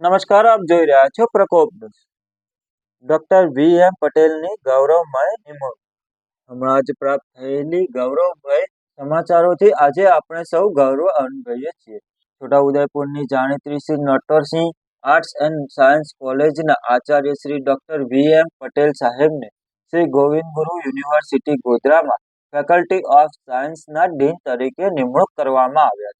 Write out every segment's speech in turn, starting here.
નમસ્કાર, આપ જોઈ રહ્યા છો પ્રકોપ ન્યૂઝ. ડોક્ટર વી એમ પટેલની ગૌરવમય નિમણૂક. હમણાં જ પ્રાપ્ત થયેલી ગૌરવમય સમાચારોથી આજે આપણે સૌ ગૌરવ અનુભવીએ છીએ. છોટાઉદેપુરની જાણીતી Shri Natwarsinh arts and science કોલેજના Acharya Shri doctor V M Patel સાહેબને શ્રી ગોવિંદ ગુરુ યુનિવર્સિટી ગોધરામાં ફેકલ્ટી ઓફ સાયન્સના ડીન તરીકે નિમણૂક કરવામાં આવ્યા છે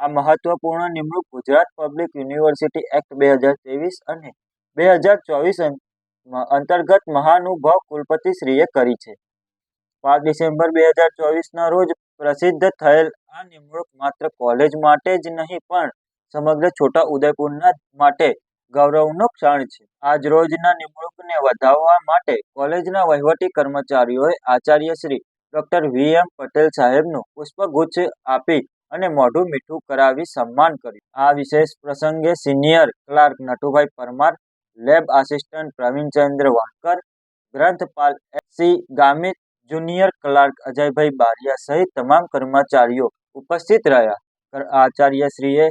આ મહત્વપૂર્ણ નિમણૂક ગુજરાત પબ્લિક યુનિવર્સિટી એક્ટ બે હજાર ત્રેવીસ અને બે હજાર ચોવીસ અંતર્ગત મહાનુભાવ કુલપતિશ્રીએ કરી છે. પાંચ ડિસેમ્બર બે હજાર ચોવીસના રોજ પ્રસિદ્ધ થયેલ આ નિમણૂક માત્ર કોલેજ માટે જ નહીં, પણ સમગ્ર છોટા ઉદયપુરના માટે ગૌરવનો ક્ષણ છે. આજ રોજના નિમણૂકને વધાવવા માટે કોલેજના વહીવટી કર્મચારીઓએ Acharya Shri doctor V M Patel સાહેબનું પુષ્પગુચ્છ આપી અને મોઢું મીઠું કરાવી સન્માન કર્યું. આ વિશેષ પ્રસંગે senior clerk Natubhai Parmar, lab assistant Pravinchandra Vankar ગ્રંથપાલ S C Gamit, junior clerk Ajaybhai Baria સહિત તમામ કર્મચારીઓ ઉપસ્થિત રહ્યા. આચાર્યશ્રીએ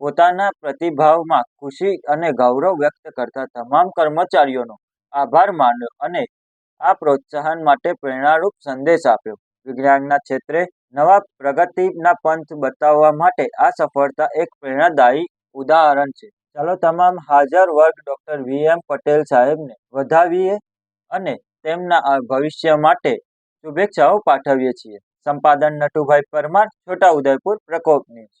પોતાના પ્રતિભાવમાં ખુશી અને ગૌરવ વ્યક્ત કરતા તમામ કર્મચારીઓનો આભાર માન્યો અને આ પ્રોત્સાહન માટે પ્રેરણારૂપ સંદેશ આપ્યો. વિજ્ઞાનના ક્ષેત્રે નવા પ્રગતિના પંથ બતાવવા માટે આ સફળતા એક પ્રેરણાદાયી ઉદાહરણ છે. ચાલો તમામ હાજર વર્ગ ડોક્ટર વી એમ પટેલ સાહેબને વધાવીએ અને તેમના ભવિષ્ય માટે શુભેચ્છાઓ પાઠવીએ છીએ. સંપાદન નટુભાઈ પરમાર, છોટાઉદેપુર પ્રકોપ ન્યૂઝ.